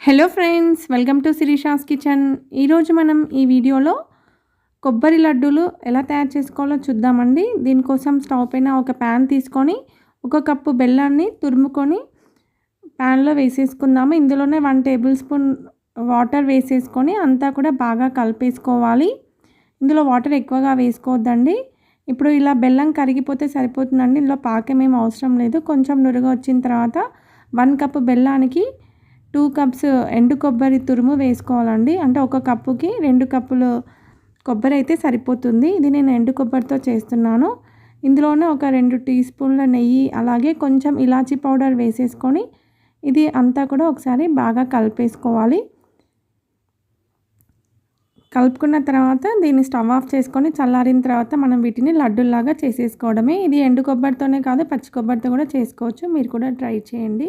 Hello friends welcome to Sirisha's kitchen ఈరోజు మనం ఈ వీడియోలో కొబ్బరి లడ్డూలు ఎలా తయారు చేసుకోవాలో చూద్దామండి. దీనికోసం స్టవ్ పైన ఒక ప్యాన్ తీసుకొని ఒక కప్పు బెల్లాన్ని తురుముకొని ప్యాన్లో వేసేసుకుందాము. ఇందులోనే వన్ టేబుల్ స్పూన్ వాటర్ వేసేసుకొని అంతా కూడా బాగా కలిపేసుకోవాలి. ఇందులో వాటర్ ఎక్కువగా వేసుకోవద్దండి. ఇప్పుడు ఇలా బెల్లం కరిగిపోతే సరిపోతుందండి. ఇందులో పాకం ఏం అవసరం లేదు. కొంచెం నురుగు వచ్చిన తర్వాత వన్ కప్పు బెల్లానికి టూ కప్స్ ఎండు కొబ్బరి తురుము వేసుకోవాలండి. అంటే ఒక కప్పుకి రెండు కప్పులు కొబ్బరి అయితే సరిపోతుంది. ఇది నేను ఎండు కొబ్బరితో చేస్తున్నాను. ఇందులోనే ఒక రెండు టీ స్పూన్ల నెయ్యి అలాగే కొంచెం ఇలాచీ పౌడర్ వేసేసుకొని ఇది అంతా కూడా ఒకసారి బాగా కలిపేసుకోవాలి. కలుపుకున్న తర్వాత దీన్ని స్టవ్ ఆఫ్ చేసుకొని చల్లారిన తర్వాత మనం వీటిని లడ్డుల్లాగా చేసేసుకోవడమే. ఇది ఎండు కొబ్బరితోనే కాదు పచ్చి కొబ్బరితో కూడా చేసుకోవచ్చు. మీరు కూడా ట్రై చేయండి.